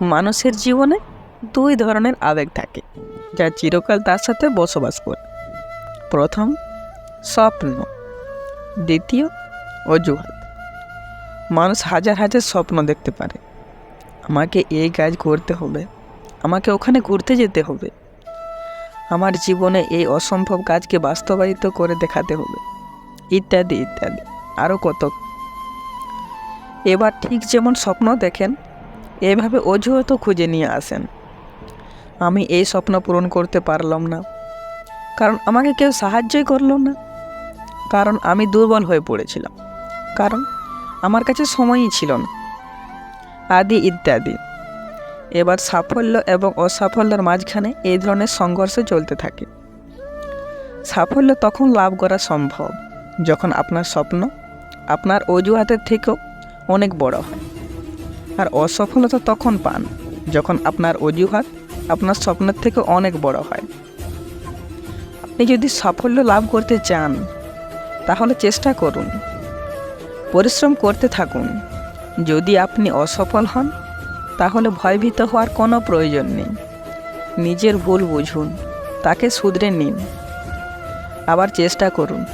মানুষের জীবনে দুই ধরনের আবেগ থাকে, যা চিরকাল তার সাথে বসবাস করে। প্রথম, স্বপ্ন। দ্বিতীয়, অজুহাত। মানুষ হাজার হাজার স্বপ্ন দেখতে পারে। আমাকে এই কাজ করতে হবে, আমাকে ওখানে ঘুরতে যেতে হবে। আমার জীবনে এই অসম্ভব কাজকে বাস্তবায়িত করে দেখাতে হবে। ইত্যাদি ইত্যাদি আরও কত। এবার ঠিক যেমন স্বপ্ন দেখেন এভাবে অজুহাতও খুঁজে নিয়ে আসেন। আমি এই স্বপ্ন পূরণ করতে পারলাম না। কারণ আমাকে কেউ সাহায্যই করল না। কারণ আমি দুর্বল হয়ে পড়েছিলাম। কারণ আমার কাছে সময়ই ছিল না। আদি ইত্যাদি। এবার সাফল্য এবং অসাফল্যের মাঝখানে এই ধরনের সংঘর্ষ চলতে থাকে। সাফল্য তখন লাভ করা সম্ভব, যখন আপনার স্বপ্ন আপনার অজুহাতের থেকেও অনেক বড় হয়। আর অসফলতা তখন পান, যখন আপনার অজুহাত আপনার স্বপ্নের থেকে অনেক বড় হয়। আপনি যদি সাফল্য লাভ করতে চান, তাহলে চেষ্টা করুন। পরিশ্রম করতে থাকুন। যদি আপনি অসফল হন, তাহলে ভয়ভীত হওয়ার কোনো প্রয়োজন নেই। নিজের ভুল বুঝুন, তাকে শুধরে নিন। আবার চেষ্টা করুন,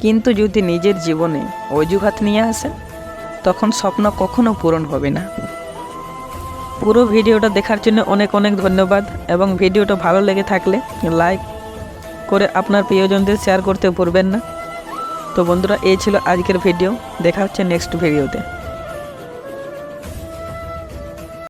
কিন্তু যদি নিজের জীবনে অজুহাত নিয়ে আসেন তখন স্বপ্ন কখনো পূরণ হবে না। পুরো ভিডিওটা দেখার জন্য অনেক অনেক ধন্যবাদ এবং ভিডিওটা ভালো লেগে থাকলে লাইক করে আপনার প্রিয়জনদের শেয়ার করতে ভুলবেন না। তো বন্ধুরা, এই ছিল আজকের ভিডিও। দেখা হচ্ছে নেক্সট ভিডিওতে।